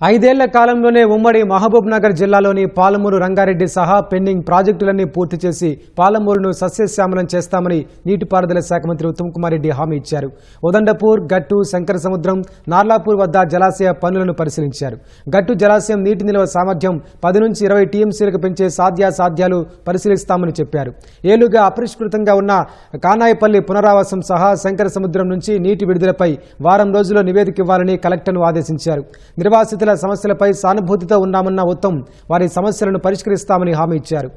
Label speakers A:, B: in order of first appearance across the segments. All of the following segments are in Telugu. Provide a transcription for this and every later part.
A: ఐదేళ్ళ కాలంలోనే ఉమ్మడి మహబూబ్ నగర్ జిల్లాలోని పాలమూరు రంగారెడ్డి సహా పెండింగ్ ప్రాజెక్టులన్నీ పూర్తి చేసి పాలమూరును సస్యశ్యామలం చేస్తామని నీటిపారుదల శాఖ మంత్రి ఉత్తమ్ కుమార్ రెడ్డి హామీ ఇచ్చారు. ఉదండపూర్ గట్టు శంకర సముద్రం నార్లాపూర్ వద్ద జలాశయ పనులను పరిశీలించారు. గట్టు జలాశయం నీటి నిల్వ సామర్థ్యం పది నుంచి ఇరవై టీఎంసీలకు పెంచే సాధ్యాసాధ్యాలు పరిశీలిస్తామని చెప్పారు. ఏలుగా అపరిష్కృతంగా ఉన్న కానాయపల్లి పునరావాసం సహా శంకర సముద్రం నుంచి నీటి విడుదలపై వారం రోజుల్లో నివేదిక ఇవ్వాలని కలెక్టర్ను ఆదేశించారు. నిర్వాసితుల సమస్యలపై సానుభూతితో ఉన్నామన్న ఉత్తమ్ వారి సమస్యలను పరిష్కరిస్తామని హామీ ఇచ్చారు.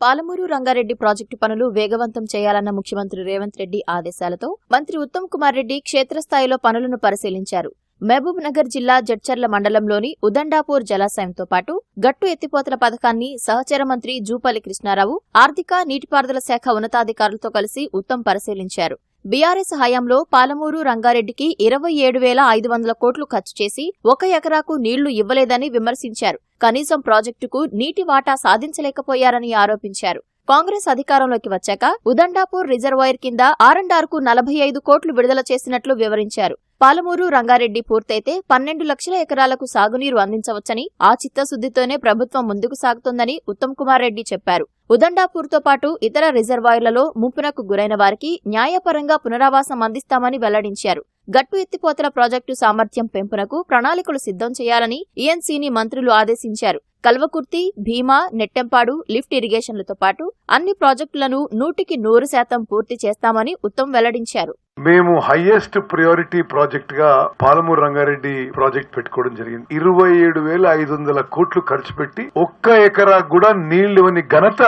B: పాలమూరు రంగారెడ్డి ప్రాజెక్టు పనులు వేగవంతం చేయాలన్న ముఖ్యమంత్రి రేవంత్ రెడ్డి ఆదేశాలతో మంత్రి ఉత్తమ్ కుమార్ రెడ్డి క్షేత్రస్థాయిలో పనులను పరిశీలించారు. మహబూబ్ నగర్ జిల్లా జడ్చర్ల మండలంలోని ఉదండాపూర్ జలాశయంతో పాటు గట్టు ఎత్తిపోతల పథకాన్ని సహచర మంత్రి జూపల్లి కృష్ణారావు ఆర్థిక నీటిపారుదల శాఖ ఉన్నతాధికారులతో కలిసి ఉత్తమ్ పరిశీలించారు. బీఆర్ఎస్ హయాంలో పాలమూరు రంగారెడ్డికి ఇరవై ఏడు వేల ఐదు వందల కోట్లు ఖర్చు చేసి ఒక ఎకరాకు నీళ్ళు ఇవ్వలేదని విమర్శించారు. కనీసం ప్రాజెక్టుకు నీటి వాటా సాధించలేకపోయారని ఆరోపించారు. కాంగ్రెస్ అధికారంలోకి వచ్చాక ఉదండాపూర్ రిజర్వాయర్ కింద ఆర్కు నలభై ఐదు కోట్లు విడుదల చేసినట్లు వివరించారు. పాలమూరు రంగారెడ్డి పూర్తయితే పన్నెండు లక్షల ఎకరాలకు సాగునీరు అందించవచ్చని ఆ చిత్తశుద్దితోనే ప్రభుత్వం ముందుకు సాగుతోందని ఉత్తమ్ కుమార్ రెడ్డి చెప్పారు. ఉదండాపూర్తో పాటు ఇతర రిజర్వాయర్లలో ముంపునకు గురైన వారికి న్యాయపరంగా పునరావాసం అందిస్తామని వెల్లడించారు. గట్టు ఎత్తిపోతల ప్రాజెక్టు సామర్థ్యం పెంపునకు ప్రణాళికలు సిద్ధం చేయాలని ఈఎన్సీని మంత్రులు ఆదేశించారు. కల్వకుర్తి భీమా నెట్టెంపాడు లిఫ్ట్ ఇరిగేషన్లతో పాటు అన్ని ప్రాజెక్టులను నూటికి నూరు శాతం పూర్తి చేస్తామని ఉత్తమ్ వెల్లడించారు.
C: మేము హైయెస్ట్ ప్రయారిటీ ప్రాజెక్ట్గా పాలమూరు రంగారెడ్డి ప్రాజెక్ట్ పెట్టుకోవడం జరిగింది. ఇరవై ఏడు వేల ఐదు వందల కోట్లు ఖర్చు పెట్టి ఒక్క ఎకరా కూడా నీళ్ళు ఇవ్వని ఘనత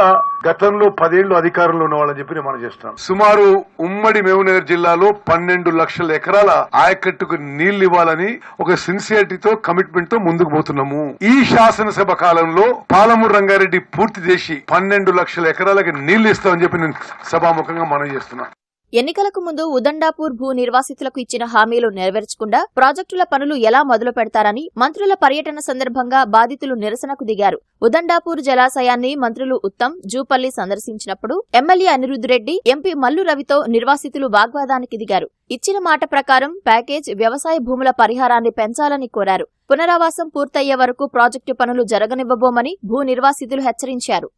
C: గతంలో పదేళ్ళు అధికారంలో ఉన్న వాళ్ళని చెప్పి మనం చేస్తున్నాం. సుమారు ఉమ్మడి మహబూబ్నగర్ జిల్లాలో పన్నెండు లక్షల ఎకరాల ఆయకట్టుకు నీళ్ళు ఇవ్వాలని ఒక సిన్సియారిటీతో కమిట్మెంట్తో ముందుకు పోతున్నాము. ఈ శాసనసభ కాలంలో పాలమూరు రంగారెడ్డి పూర్తి చేసి పన్నెండు లక్షల ఎకరాలకు నీళ్ళు ఇస్తామని చెప్పి నేను సభాముఖంగా మనం చేస్తున్నాను
B: ఎన్నికలకు ముందు ఉదండాపూర్ భూ నిర్వాసితులకు ఇచ్చిన హామీలు నెరవేర్చకుండా ప్రాజెక్టుల పనులు ఎలా మొదలు పెడతారని మంత్రుల పర్యటన సందర్భంగా బాధితులు నిరసనకు దిగారు ఉదండాపూర్ జలాశయాన్ని మంత్రులు ఉత్తమ్ జూపల్లి సందర్శించినప్పుడు ఎమ్మెల్యే అనిరుద్ రెడ్డి ఎంపీ మల్లు రవితో నిర్వాసితులు వాగ్వాదానికి దిగారు ఇచ్చిన మాట ప్రకారం ప్యాకేజ్ వ్యవసాయ భూముల పరిహారాన్ని పెంచాలని కోరారు పునరావాసం పూర్తయ్యే వరకు ప్రాజెక్టు పనులు జరగనివ్వబోమని భూ నిర్వాసితులు హెచ్చరించారు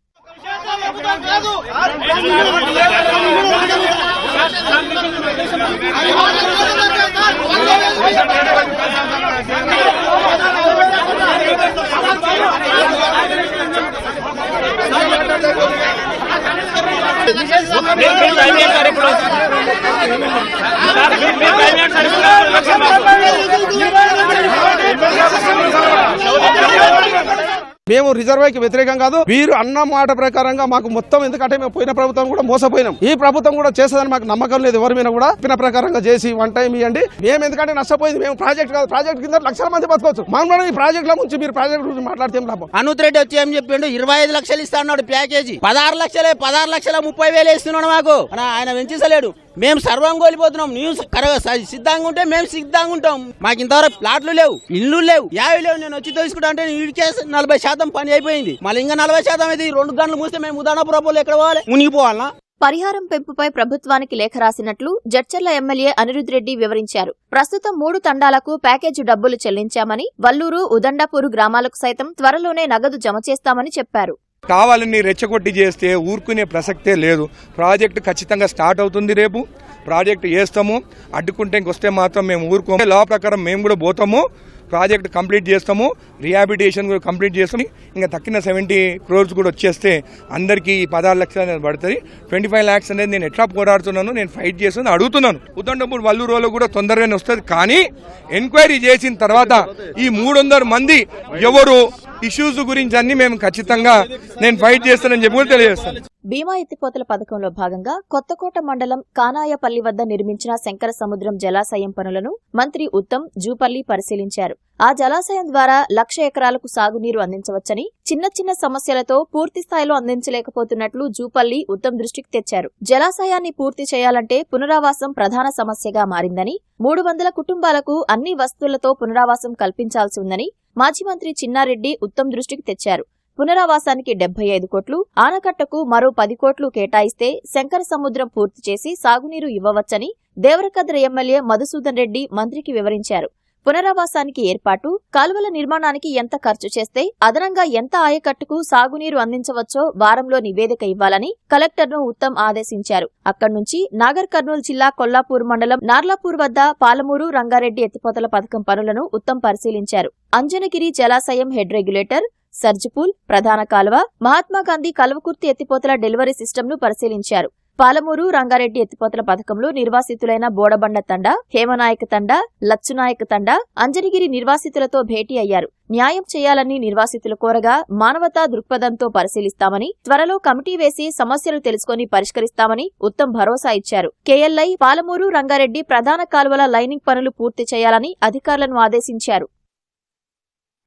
B: कार्यक्रम
D: మేము రిజర్వాయర్కి వ్యతిరేకం కాదు. వీరు అన్న మాట ప్రకారంగా మాకు మొత్తం ఎందుకంటే మేము పోయిన ప్రభుత్వం కూడా మోసపోయినాం. ఈ ప్రభుత్వం కూడా చేస్తుందని మాకు నమ్మకం లేదు. ఎవరి మీద కూడా చెప్పిన ప్రకారంగా చేసి వన్ టైం ఇవ్వండి మేము ఎందుకంటే నష్టపోయింది. మేము ప్రాజెక్ట్ కాదు. ప్రాజెక్ట్ కింద లక్షల మంది బతకవచ్చు. మనం కూడా ఈ ప్రాజెక్ట్లో మీరు ప్రాజెక్ట్ గురించి మాట్లాడితే లాభం?
E: అనూత్ రెడ్డి వచ్చి ఏం చెప్పిండు? ఇరవై ఐదు లక్షలు ఇస్తా అన్నాడు ప్యాకేజీ. పదహారు లక్షలే పదహారు లక్షల ముప్పై వేలు ఇస్తున్నాడు మాకు. ఆయన పెంచేసలేడు మేము సర్వం కోల్పోతున్నాం న్యూస్ కరెక్ట్ సిద్ధంగా ఉంటే మేము సిద్ధంగా ఉంటాం. మాకు ఇంతవరకు ప్లాట్లు లేవు ఇల్లు లేవు యాభై లేవు. నేను వచ్చి తెలుసుకుంటా అంటే వీడికే నలభై శాతం పని అయిపోయింది. మళ్ళీ ఇంకా నలభై శాతం అయితే రెండు గంటలు మూస్తే మేము ఉదాహరణ ఎక్కడ పోవాలి? మునిగిపోవాలా?
B: పరిహారం పెంపుపై ప్రభుత్వానికి లేఖ రాసినట్లు జడ్చర్ల ఎమ్మెల్యే అనిరుద్ రెడ్డి వివరించారు. ప్రస్తుతం మూడు తండాలకు ప్యాకేజీ డబ్బులు చెల్లించామని వల్లూరు ఉదండాపూరు గ్రామాలకు సైతం త్వరలోనే నగదు జమ చేస్తామని చెప్పారు.
F: కావాలని రెచ్చగొట్టి చేస్తే ఊరుకునే ప్రసక్తే లేదు. ప్రాజెక్టు ఖచ్చితంగా స్టార్ట్ అవుతుంది రేపు. ప్రాజెక్టు చేస్తాము. అడ్డుకుంటే ఇంకొస్తే మాత్రం మేము ఊరుకోము. లా ప్రకారం మేము కూడా పోతాము. ప్రాజెక్ట్ కంప్లీట్ చేస్తాము. రిహాబిలిటేషన్ కూడా కంప్లీట్ చేస్తాము. ఇంకా తక్కిన సెవెంటీ క్రోర్స్ కూడా వచ్చేస్తే అందరికీ ఈ పదహారు లక్షలు అనేది పడుతుంది. ట్వంటీ ఫైవ్ ల్యాక్స్ అనేది నేను ఎట్లా పోరాడుతున్నాను నేను ఫైట్ చేస్తున్నాను అడుగుతున్నాను. ఉదండపూర్ వల్లూరులో కూడా తొందరగానే వస్తుంది. కానీ ఎంక్వైరీ చేసిన తర్వాత ఈ మూడు మంది ఎవరు ఇష్యూస్ గురించి అన్ని మేము ఖచ్చితంగా నేను ఫైట్ చేస్తానని చెప్పి కూడా తెలియజేస్తాను.
B: భీమా ఎత్తిపోతల పథకంలో భాగంగా కొత్తకోట మండలం కానాయపల్లి వద్ద నిర్మించిన శంకర సముద్రం జలాశయం పనులను మంత్రి ఉత్తమ్ జూపల్లి పరిశీలించారు. ఆ జలాశయం ద్వారా లక్ష ఎకరాలకు సాగునీరు అందించవచ్చని చిన్న చిన్న సమస్యలతో పూర్తి స్థాయిలో అందించలేకపోతున్నట్లు జూపల్లి ఉత్తమ్ దృష్టికి తెచ్చారు. జలాశయాన్ని పూర్తి చేయాలంటే పునరావాసం ప్రధాన సమస్యగా మారిందని మూడు వందల కుటుంబాలకు అన్ని వస్తువులతో పునరావాసం కల్పించాల్సి ఉందని మాజీ మంత్రి చిన్నారెడ్డి ఉత్తమ్ దృష్టికి తెచ్చారు. పునరావాసానికి డెబ్బై ఐదు కోట్లు ఆనకట్టకు మరో పది కోట్లు కేటాయిస్తే శంకర సముద్రం పూర్తి చేసి సాగునీరు ఇవ్వవచ్చని దేవరకద్ర ఎమ్మెల్యే మధుసూదన్ రెడ్డి మంత్రికి వివరించారు. పునరావాసానికి ఏర్పాటు కాలువల నిర్మాణానికి ఎంత ఖర్చు చేస్తే అదనంగా ఎంత ఆయకట్టుకు సాగునీరు అందించవచ్చో వారంలో నివేదిక ఇవ్వాలని కలెక్టర్ను ఉత్తమ్ ఆదేశించారు. అక్కడి నుంచి నాగర్ కర్నూలు జిల్లా కొల్లాపూర్ మండలం నార్లాపూర్ వద్ద పాలమూరు రంగారెడ్డి ఎత్తిపోతల పథకం పనులను ఉత్తమ్ పరిశీలించారు. అంజనగిరి జలాశయం హెడ్ రెగ్యులేటర్ సర్జిపూల్ ప్రధాన కాలువ మహాత్మాగాంధీ కల్వకుర్తి ఎత్తిపోతల డెలివరీ సిస్టమ్ను పరిశీలించారు. పాలమూరు రంగారెడ్డి ఎత్తిపోతల పథకంలో నిర్వాసితులైన బోడబండ తండ హేమనాయక తండ లచ్చునాయక తండ అంజనగిరి నిర్వాసితులతో భేటీ అయ్యారు. న్యాయం చేయాలని నిర్వాసితులు కోరగా మానవతా దృక్పథంతో పరిశీలిస్తామని త్వరలో కమిటీ వేసి సమస్యలు తెలుసుకొని పరిష్కరిస్తామని ఉత్తమ్ భరోసా ఇచ్చారు. కేఎల్ఐ పాలమూరు రంగారెడ్డి ప్రధాన కాలువల లైనింగ్ పనులు పూర్తి చేయాలని అధికారులను ఆదేశించారు.